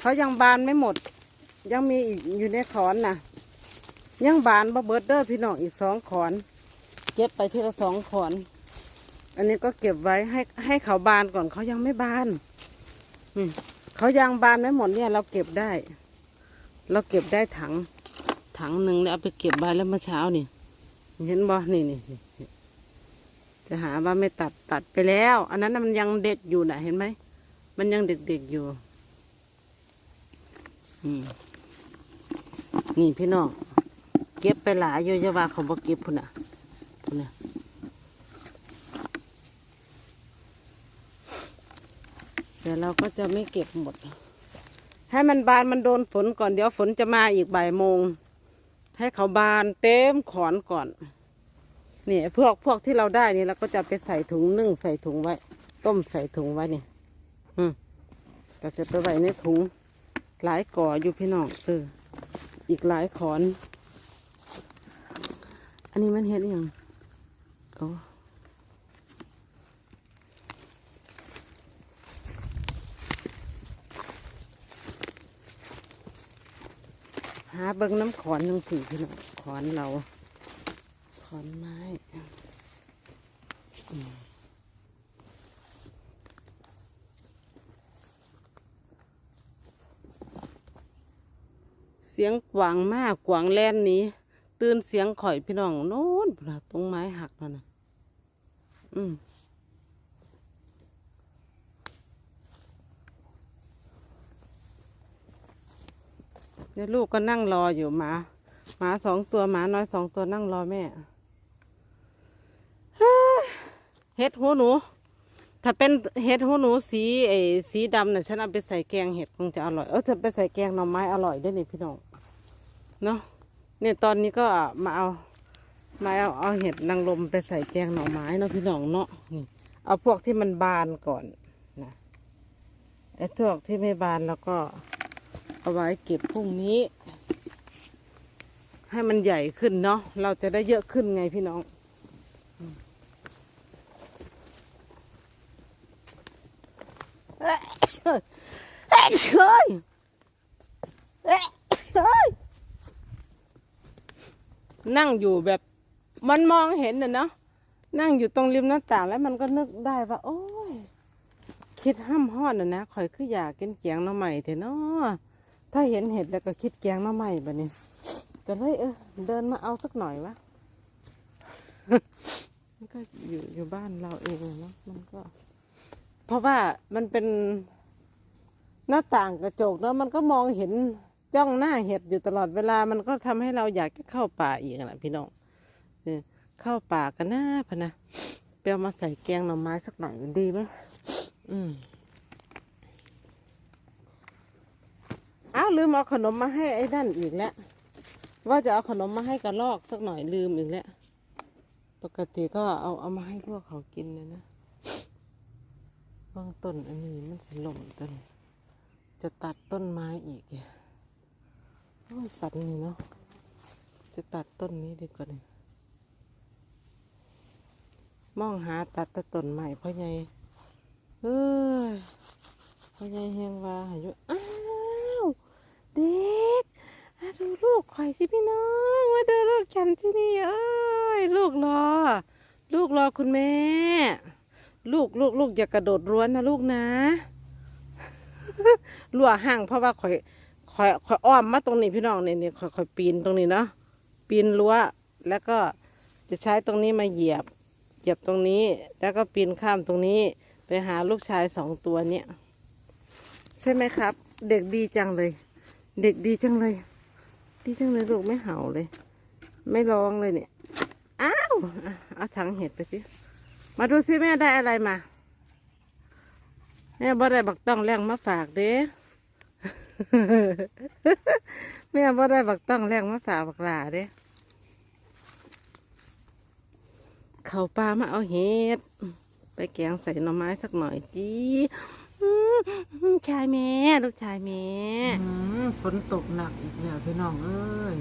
เขายังบานไม่หมด ยังมีอีกอยู่ในขอนน่ะยังบานบ่เบิดเด้อพี่น้องอีกสองขอน เก็บไปทีละสองขอน อันนี้ก็เก็บไว้ให้ให้เขาบานก่อนเขายังไม่บานเขายังบานไม่หมดเนี่ย เราเก็บได้ เราเก็บได้ถัง ถังหนึ่งแล้วเอาไปเก็บไว้แล้วเมื่อเช้านี่เห็นบ่นี่นี่นี่นี่จะหาว่าไม่ตัดตัดไปแล้ว อันนั้นมันยังเด็กอยู่นะเห็นไหมมันยังเด็กๆอยู่ นี่พี่น้องเก็บไปหลายอยู่อยาวาเขาบอกเก็บพุ่นน่ะพุ่นน่ะแต่เราก็จะไม่เก็บหมด ให้มันบานมันโดนฝนก่อนเดี๋ยวฝนจะมาอีกบ่ายโมง ให้เขาบานเต็มขอนก่อนเนี่ยพวกพวกที่เราได้นี่เราก็จะไปใส่ถุงนึ่งใส่ถุงไว้ ต้มใส่ถุงไว้นี่อืมก็จะไปไว้ในถุง หลายก่ออยู่พี่น้องเอออีกหลายขอน อันนี้มันเห็ดอยังโอ้หาเบิ้งน้ำขอนหนึ่งสี่พี่น้องขอนเรา ขอนไม้อืมเสียงกวางมากกวางแล่นนี้ ตื่นเสียงข่อยพี่น้องโน้นนนะตรงไม้หักนั่นนะอืมเดี๋ยวลูกก็นั่งรออยู่หมาหมาสองตัวหมาน้อยสองตัวนั่งรอแม่เห็ดหูหนู ถ้าเป็นเห็ดหูหนูสีไอ้สีดำเนี่ยฉันเอาไปใส่แกงเห็ดคงจะอร่อย เออถ้าไปใส่แกงหน่อไม้อร่อยด้วยนี่พี่น้อง เนาะเนี่ยตอนนี้ก็มาเอามาเอาเอาเห็ดนางรมไปใส่แกงหน่อไม้เนาะพี่น้องเนาะนี่เอาพวกที่มันบานก่อนนะไอ้พวกที่ไม่บานแล้วก็เอาไว้เก็บพรุ่งนี้ ให้มันใหญ่ขึ้นเนาะเราจะได้เยอะขึ้นไงพี่น้องเฮ้ยเฮ้ยเฮ้ย นั่งอยู่แบบมันมองเห็นน่ะเนาะนั่งอยู่ตรงริมหน้าต่างแล้วมันก็นึกได้ว่า โอ้ย คิดห้ามหอนน่ะนะข่อยคืออยากกินแกงหน้ำใหม่เถอะเนาะถ้าเห็นเห็ดแล้วก็คิดแกงหน้ำใหม่แบบนี้ก็เลยเออเดินมาเอาสักหน่อยวะมันก็อยู่อยู่บ้านเราเองเนาะมันก็ เพราะว่ามันเป็นหน้าต่างกระจกแล้วมันก็มองเห็น จ้องหน้าเห็ดอยู่ตลอดเวลามันก็ทำให้เราอยากจะเข้าป่าอีกนะพี่น้องเออเข้าป่ากันหนะพะนะเปรียวมาใส่แกงหน่อไม้สักหน่อยดีไหมอืมอ้าวลืมเอาขนมมาให้ไอ้นั่นอีกแล้วว่าจะเอาขนมมาให้กระลอกสักหน่อยลืมอีกแล้วปกติก็เอาเอามาให้พวกเขากินเลยนะบางต้นอันนี้มันสิหล่มต้นจะตัดต้นไม้อีกเนี่ย สัตว์นี่เนาะ จะตัดต้นนี้ดีกว่านี่มองหาตัดต่ต้นใหม่พ่อใหญ่เอ้ยพ่อใหญ่แหงว่าอายุอ้าวเด็กดูลูกข่อยสิพี่น้องมาดูลูกฉันที่นี่เอ้ยลูกรอ ลูกรอคุณแม่ ลูกลูกลูกอย่ากระโดดรั้วนะลูกนะรั่วห่างเพราะว่าข่อย อยคอยอ้อมมาตรงนี้พี่น้องเนี่ยเนี่ยคอยคอยปีนตรงนี้เนาะปีนรั้วแล้วก็จะใช้ตรงนี้มาเหยียบ เหยียบตรงนี้ แล้วก็ปีนข้ามตรงนี้ไปหาลูกชายสองตัวเนี่ย ใช่ไหมครับ เด็กดีจังเลย เด็กดีจังเลย ดีจังเลยลูกไม่เห่าเลย ไม่ร้องเลยเนี่ยอ้าวเอาถังเห็ดไปสิมาดูสิแม่ได้อะไรมาแม่บ่ได้บักต้องแรงมาฝากเด้ แม่บ่ได้บักต้องแรงมาฝากบักหลาเด้เขาปลามาเอาเห็ด ไปแกงใส่หน่อไม้สักหน่อยจีชายแม่ลูกชายแม่ฝนตกหนักอีกแล้วพี่น้องเอ้ย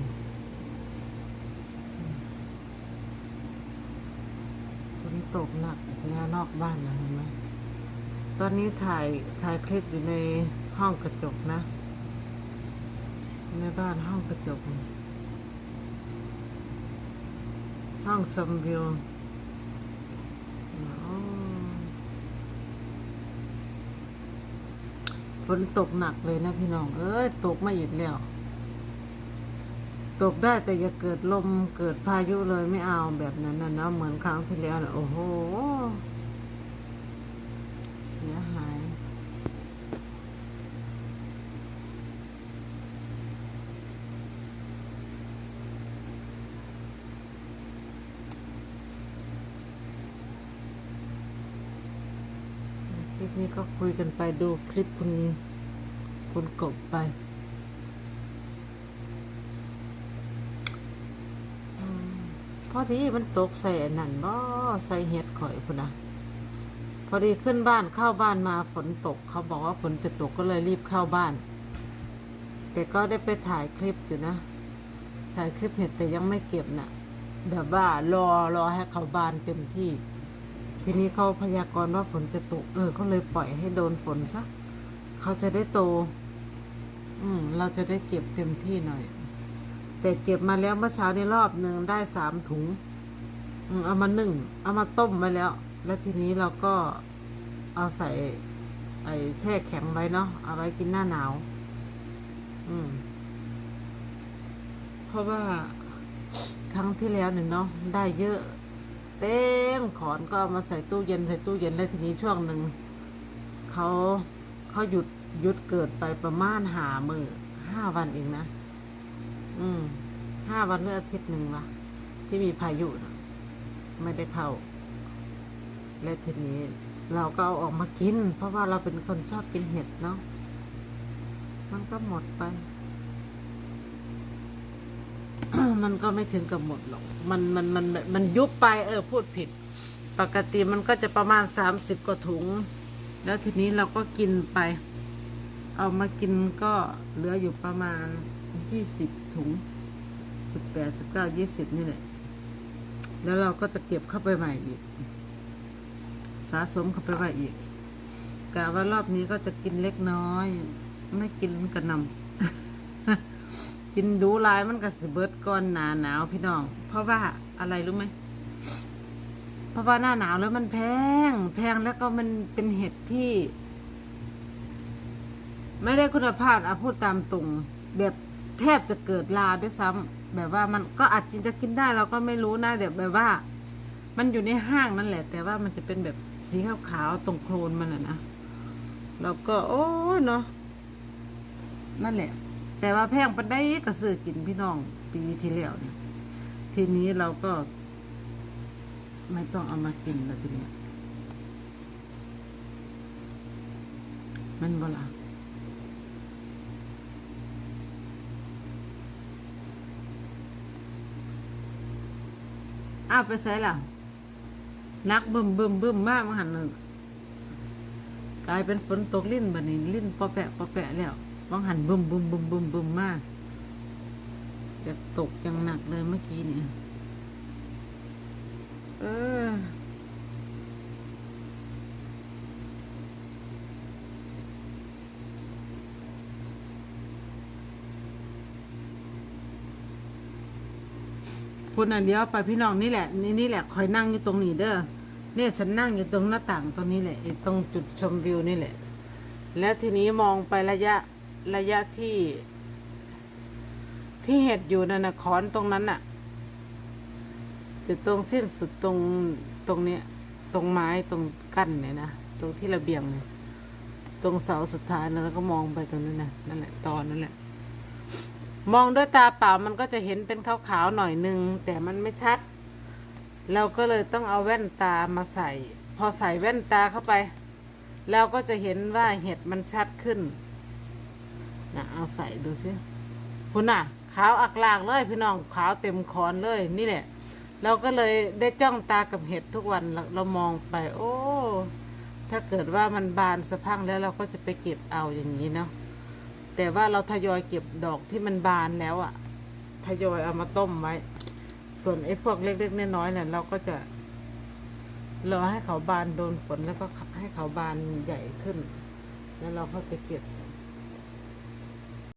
ฝนตกหนักอีกแล้วนอกบ้านนะเห็นไหมตอนนี้ถ่ายถ่ายคลิปอยู่ในห้องกระจกนะ ในบ้านห้องกระจก ห้องชมวิวฝนตกหนักเลยนะพี่น้อง เอ้ย ตกมาอีกแล้ว ตกได้แต่อย่าเกิดลมเกิดพายุเลยไม่เอาแบบนั้นนะนะเหมือนครั้งที่แล้วนะโอ้โห เสียหาย ค ลิปนี้ก็คุยกันไปดูคลิปคุณคุณกบไปพอดีมันตกใส่นั่นบ่ใส่เห็ดข่อยพุ่นนะพอดีขึ้นบ้านเข้าบ้านมาฝนตก เขาบอกว่าฝนจะตกก็เลยรีบเข้าบ้าน แต่ก็ได้ไปถ่ายคลิปอยู่นะ ถ่ายคลิปเห็ดแต่ยังไม่เก็บน่ะ แบบว่ารอรอให้เขาบานเต็มที่ ทีนี้เขาพยากรณ์ว่าฝนจะตก เออเขาเลยปล่อยให้โดนฝนซะเขาจะได้โต อืม เราจะได้เก็บเต็มที่หน่อย แต่เก็บมาแล้วเมื่อเช้าในรอบหนึ่งได้สามถุง อืมเอามานึ่ง เอามาต้มไว้แล้ว แล้วทีนี้เราก็เอาใส่ ไอ้แช่แข็งไว้เนาะ เอาไว้กินหน้าหนาว อืม เพราะว่าครั้งที่แล้วเนี่ยเนาะได้เยอะ เต็มขอนก็มาใส่ตู้เย็นใส่ตู้เย็นแล้วทีนี้ช่วงหนึ่งเขาเขาหยุดหยุดเกิดไปประมาณหามือห้าวันเองนะ อืมห้าวันหรืออาทิตย์หนึ่งวะที่มีพายุนะไม่ได้เข้า และทีนี้เราก็เอาออกมากิน เพราะว่าเราเป็นคนชอบกินเห็ดเนาะมันก็หมดไป มันก็ไม่ถึงกับหมดหรอก มันมันมันมันยุบไปเออพูดผิด ปกติมันก็จะประมาณสามสิบกว่าถุง แล้วทีนี้เราก็กินไป เอามากินก็เหลืออยู่ประมาณยี่สิบถุงสิบแปดสิบเก้ายี่สิบนี่แหละ แล้วเราก็จะเก็บเข้าไปใหม่อีก สะสมเข้าไปไว้อีกกะว่ารอบนี้ก็จะกินเล็กน้อย ไม่กินกระนำ กินดูลายมันก็สิเบิดก่อนหนาหนาวพี่น้อง เพราะว่าอะไรรู้ไหมเพราะว่าหน้าหนาวแล้วมันแพง แพงแล้วก็มันเป็นเห็ดที่ ไม่ได้คุณภาพอะพูดตามตรงแบบแทบจะเกิดลาด้วยซ้ำแบบว่ามันก็อาจจะกินได้เราก็ไม่รู้นะเดี๋ยวแบบว่า มันอยู่ในห้างนั่นแหละ แต่ว่ามันจะเป็นแบบสีขาวๆตรงโคลนมันอะนะเราก็ โอ้เนาะนั่นแหละ แต่ว่าแพงปันได้ก็ซื้อกินพี่น้องปีที่แล้วเนี่ยทีนี้เราก็ไม่ต้องเอามากินแล้วทีเนี้ยมันบ่ละอ้าวไปใส่ล่ะ นักบึมบึมบึมมากมันหันน่ะกลายเป็นฝนตกลิ้นบัดนี้ลิ้นปอแปะปอแปะแล้ว บางหันบึมบึมบึมบึมบึมมากจะตกอย่างหนักเลยเมื่อกี้เนี่ย เออพูดอันเดียวไปพี่น้องนี่แหละ นี่นี่แหละคอยนั่งอยู่ตรงนี้เด้อเนี่ยฉันนั่งอยู่ตรงหน้าต่างตรงนี้แหละตรงจุดชมวิวนี่แหละ แล้วทีนี้มองไประยะ ระยะที่ ที่เห็ดอยู่นั่นนะขอนตรงนั้นน่ะจะตรงสิ้นสุดตรงตรงเนี้ยตรงไม้ตรงกั้นเนี่ยนะตรงที่ระเบียงเนี่ยตรงเสาสุดท้ายนะแล้วก็มองไปตรงนั้นนะนั่นแหละตอนนั่นแหละ มองด้วยตาเปล่ามันก็จะเห็นเป็นขาวๆหน่อยนึง แต่มันไม่ชัด เราก็เลยต้องเอาแว่นตามาใส่ พอใส่แว่นตาเข้าไป เราก็จะเห็นว่าเห็ดมันชัดขึ้น นะเอาใส่ดูสิคุณน่ะ ขาวอักลากเลยพี่น้องขาวเต็มคอนเลยนี่แหละ เราก็เลยได้จ้องตากับเห็ดทุกวันเราเรามองไป โอ้ ถ้าเกิดว่ามันบานสะพังแล้วเราก็จะไปเก็บเอาอย่างนี้เนาะแต่ว่าเราทยอยเก็บดอกที่มันบานแล้วอะ่ะทยอยเอามาต้มไว้ ส่วนไอ้พวกเล็กๆน้อยๆเนี่ยเราก็จะรอให้เขาบานโดนฝนแล้วก็ให้เขาบานใหญ่ขึ้น แล้วเราค่อยไปเก็บ